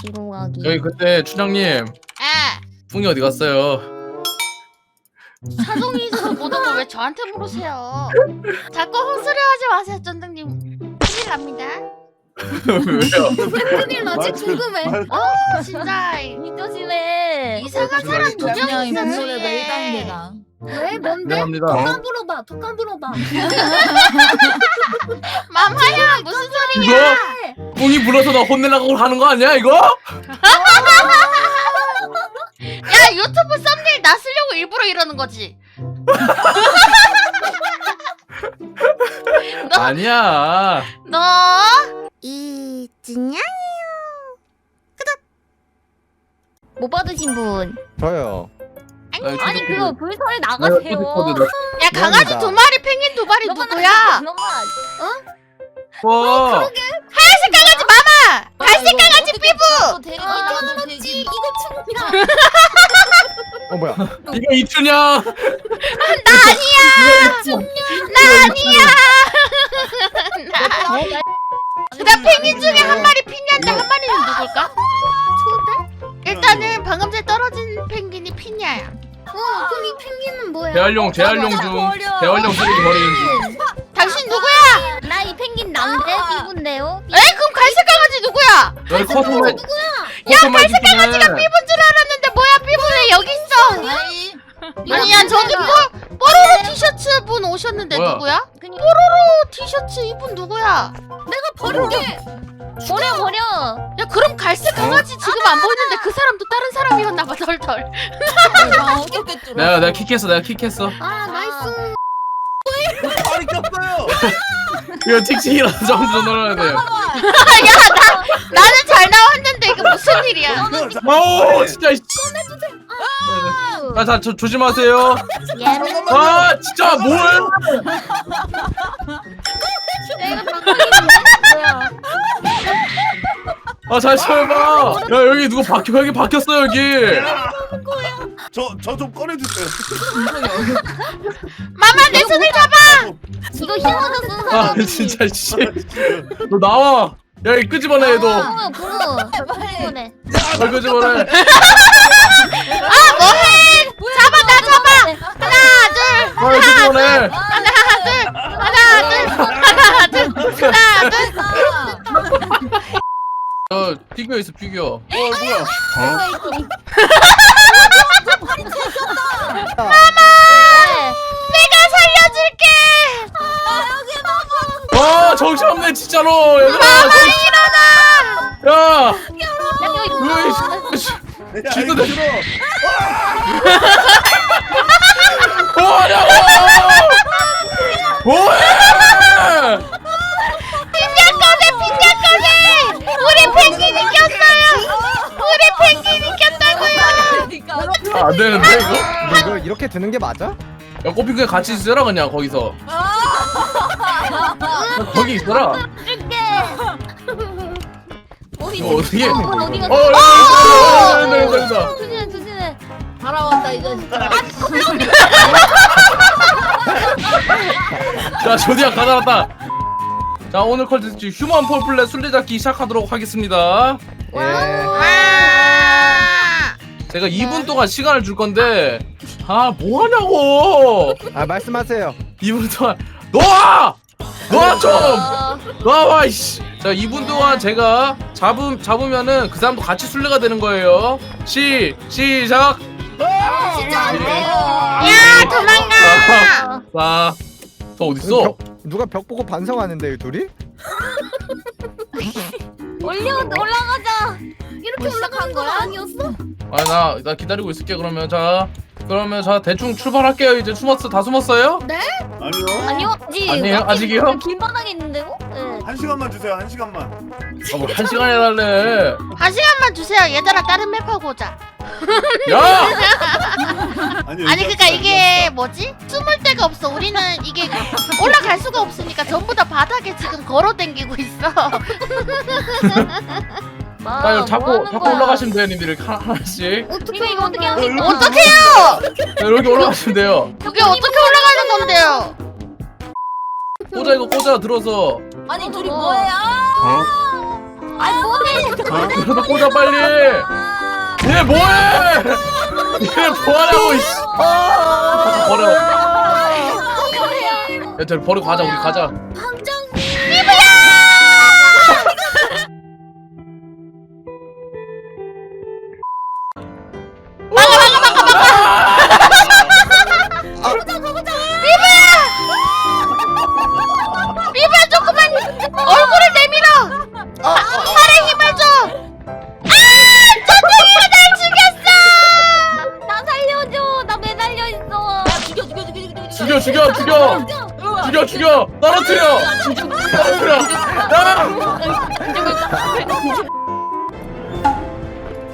뒤로 가기. 여기 그때 춘향님 아 뿡이 어디 갔어요? 사정이 있어서 못 오고 왜 저한테 물으세요? 자꾸 헛소리 하지 마세요, 쫀득님. 큰일 납니다. 왜요? 큰일 나지 맞아. 궁금해. 말- 어, 진짜 이조심해. 이상한 사람 두명 그냥 있어. 목소리가 주위에. 1단계다. 왜 뭔데? 미안합니다. 독감 불어봐. 독감 불어봐. 맘하야 무슨 소리야? 뿡이 불러서 나 혼내려고 하는 거 아니야 이거? 야 유튜브 썸네일 나 쓰려고 일부러 이러는 거지. 너, 아니야. 너 이진양이요. 못 받으신 분. 저요. 아니, 아니 그거 그- 불소리 내가 나가세요. 코드코드 야 강아지. 두 마리 펭귄 두 마리 누구야? 와. 하얀색 이거 이춘향. 나 펭귄 중에 한 마리 피냐인데 한 마리는 누굴까? 일단은 방금 전에 떨어진 펭귄이 피냐야. 어 그럼 이 펭귄은 뭐야? 재활용 재활용 중. 재활용 쓰레기 버리는 중. 당신 누구야? 나 이 펭귄 남대 삐군데요. 에이 그럼 갈색 강아지 누구야? 여기 커스말. 야 갈색 강아지가 삐본 줄 알았는데 뭐야 왜 여기 있어? 아니야 저기 뽀, 뽀로로 티셔츠 분 오셨는데 뭐야? 누구야? 그냥 뽀로로 티셔츠 이분 누구야? 내가 버릴게. 버려 버려. 야 그럼 갈색 강아지 지금 안 보이는데 그 사람도 다른 사람이었나 봐 덜덜. 아, 어떻게 뚫어? 내가 내가 킥했어 내가 킥했어. 아 나이스. 말이 꼈어요. 이거 틱틱이라서 점수 넣어야 돼요. 나는 잘 나왔는데 이게 무슨 일이야? 오 진짜. 이- 아, 자, 저, 조심하세요. 얘는 아, 진짜 뭘? 내가? 아, 잘 쳐봐. 야, 여기 누구 바뀌어? 여기 바뀌었어 여기. 저저 좀 꺼내주세요. 마마 내 손을 잡아. 이거 힐러도 쓴 아, 사람. 진짜 씨. 너 나와. 야, 이 끄집어내 얘도. 어 부르. 이거네. 너 끄집어내. 아 뭐해? 잡아 나 잡아. 하나 둘 너 끄집어내. 하나 둘 하나 둘 하나 둘 하나 둘. 저 피규어 있어 피규어. 어 뭐야? 네. 내가 살려줄게. 아, 정신 없네 진짜로. 얘들아. 일어나. 야, 왜? 씨, 야, 지금 이거 들어. 아, 안 되는데 이거? 근데 이걸 이렇게 드는 게 맞아? 야, 그냥 같이 있어라 그냥 거기서. 거기 있어라. 줄게. 어디 이거 어떻게? 어, 어, 어디 어? 어, 이거 진짜. 자, 조디악 가져왔다. 자, 오늘 컨텐츠 휴먼 폴플렛 술래잡기 시작하도록 하겠습니다. 예. 와. 제가 2분 동안 시간을 줄 건데, 아, 뭐 하냐고! 아 말씀하세요. 2분 동안, 놔! 놔, 좀! 어, 놔와, 이씨! 자, 2분 동안 제가 잡음, 잡으면은 그 사람도 같이 술래가 되는 거예요. 시, 시작! 야 도망가. 자, 저 어딨어? 벽, 누가 벽 보고 반성하는데 이 둘이? 올려 올라가자. 이렇게 뭐 올라간 거 아니었어? 아, 나, 나 기다리고 있을게, 그러면. 자, 그러면 자, 대충 출발할게요. 이제 숨었어, 다 숨었어요? 아니요. 아니요 아직. 아니에요? 아직이요? 길바닥에 있는데고? 네. 한 시간만 주세요. 한 시간만. 아, 뭐, 한 시간 해달래. 한 시간만 주세요. 얘들아 다른 맵 하고 오자. 야! 아니, 아니 그러니까 이게 뭐지? 숨을 데가 없어. 우리는 이게 올라갈 수가 없으니까 전부 다 바닥에 지금 걸어 댕기고 있어. 마, 자, 이거 뭐 잡고, 하는 잡고 거야? 올라가시면 돼요, 님들. 하- 하나씩. 어떻게 이거 어떻게 하는 어, 거야? 어떡해요? 자, 이렇게 올라가시면 돼요. 그게 어떻게 올라가는 건데요? 꽂아, 이거 꽂아, 들어서. 아니 둘이 어. 뭐해? 아! 이거 꽂아 빨리 얘 뭐해 얘 뭐하냐고 이씨 버려 야 저 버리고 가자 우리 가자 죽여 죽여 떨어뜨려 떨어뜨려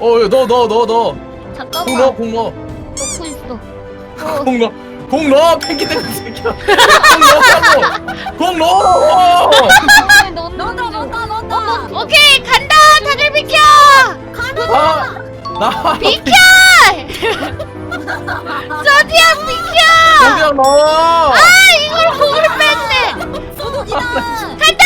어너너너너 잠깐만. 공 넣어 공 넣어 놓고 있어. 공 넣어 공 넣어 pen기 땡기 새끼야 공 넣으라고 공 넣어 넣는 넣었다 중. 넣었다 넣었다 오케이 간다. 다들 비켜. 아나 비켜. 저디야 비켜. 그냥 넣어 아 이걸 공을 간다.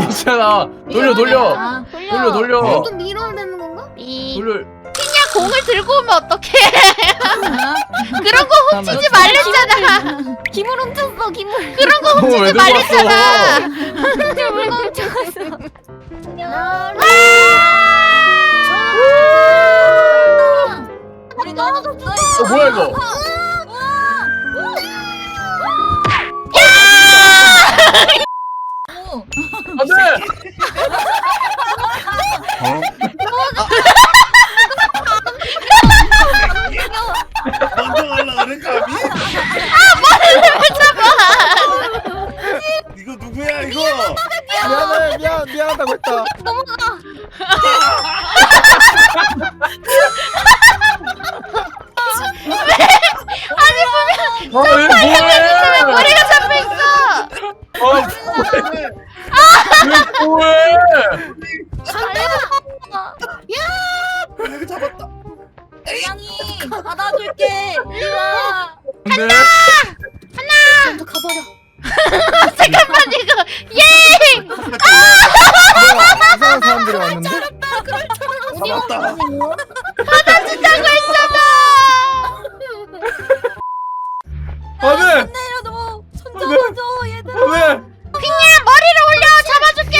괜찮아 돌려 돌려 아, 돌려 돌려 좀 밀어야 되는 건가? 이 돌려 그냥 공을 들고 오면 어떡해? 그런 거 훔치지 말랬잖아. 김을 훔쳤어. 김을. 그런 거왜 훔치지 들고 말랬잖아. 김을 훔쳤어. 우리 떨어졌어 어 뭐야 이거 넘어간다고 했다. 넘어가. 아니 보면 왜 뭐해? 머리가 잡혀 있어. 아, 왜 뭐해? 아, 달려. 내가 잡았다. 양이 받아줄게. 이리 와. 근데 먼저 가봐라. 잠깐만 이거 예. 아! 사람들이 왔는데? 잡았다. 받아준다고 했잖아. 안돼 내려줘 손 잡아줘 얘들아. 안돼 핑이야 머리를 올려! 잡아줄게.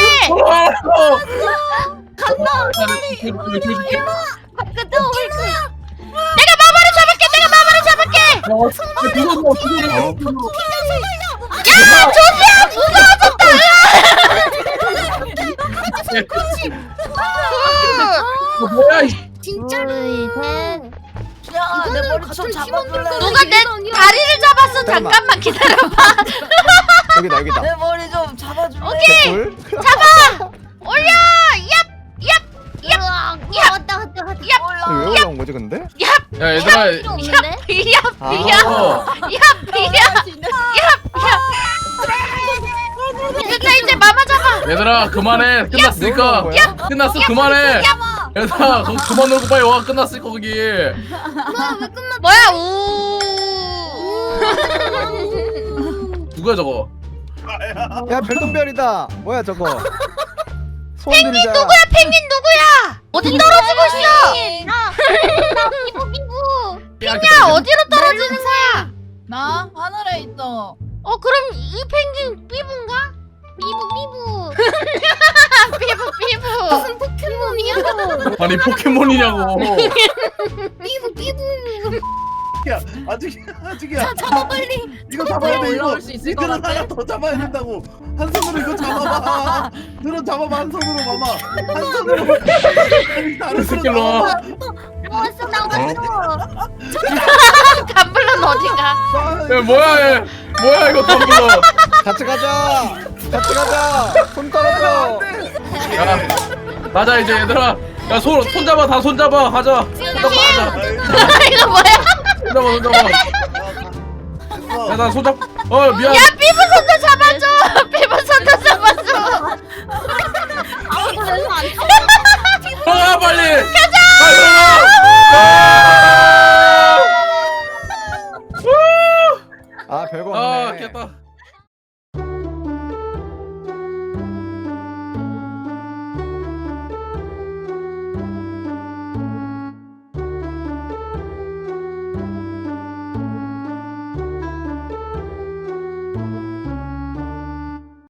간다 그때 올 내가 마마를 잡을게. 내가 마마를 잡을게. 야? 조지야 무서워졌다. 뭐야 머리 좀 잡아줄래 누가 내 다리를 잡았어. 잠깐만 기다려봐. 여기다 여기다 내 머리 좀 잡아줄래 개꿀 올려. 얍. 야, 야, 왔다, 왔다, 왔다. 왜 올라 올라온 거지 근데? 얍. 야 얘들아 필요 없는데? 얍. 아. 얍. 어. 얍. 얍. 됐다 이제 마마 잡아. 얘들아 그만해 끝났으니까 거야? 끝났어 그만해 얘들아 거, 그만 놀고 빨리 와 끝났으니까 거기 뭐야 우. 누구야 저거 야 별똥별이다 뭐야 저거 소원 들이자 누구야 펭귄 누구야? 어디 떨어지고 있어? 나, 나 피부, 피부. 야 어디로 떨어지는 거야? 나 하늘에 있어 어 그럼 이 펭귄 삐부인가? 피부, 피부. 삐부 삐부. 무슨 포켓몬이야? 아니 포켓몬이냐고 피부, 피부. 야 아직이야 아직이야. 잡아, 빨리. 이거 잡아야 돼 이거. 올라올 수 있을 것 이들은 같아? 하나 더 잡아야 된다고. 한 손으로 이거 잡아봐. 들어 잡아봐 한 손으로 마마. 한 손으로. 다른 이 새끼 손으로 로 잡아봐. 나왔어, 나왔어. 담블런 어디가? 야 뭐야 얘 뭐야 이거 덤블러 같이 가자 같이 가자. 손 떨어져. 야, 가자 이제 얘들아. 야, 손, 손 잡아, 다 손 잡아, 가자. 손 잡아, 가자. 아, 이거 뭐야? 손 잡아, 손 잡아. 야, 나 손 잡. 어, 미안. 야 피부 선도 잡아줘. 피부 선도 잡아줘. 아, 빨리. 가자. 아! 아 별거 아, 없네. 깼다.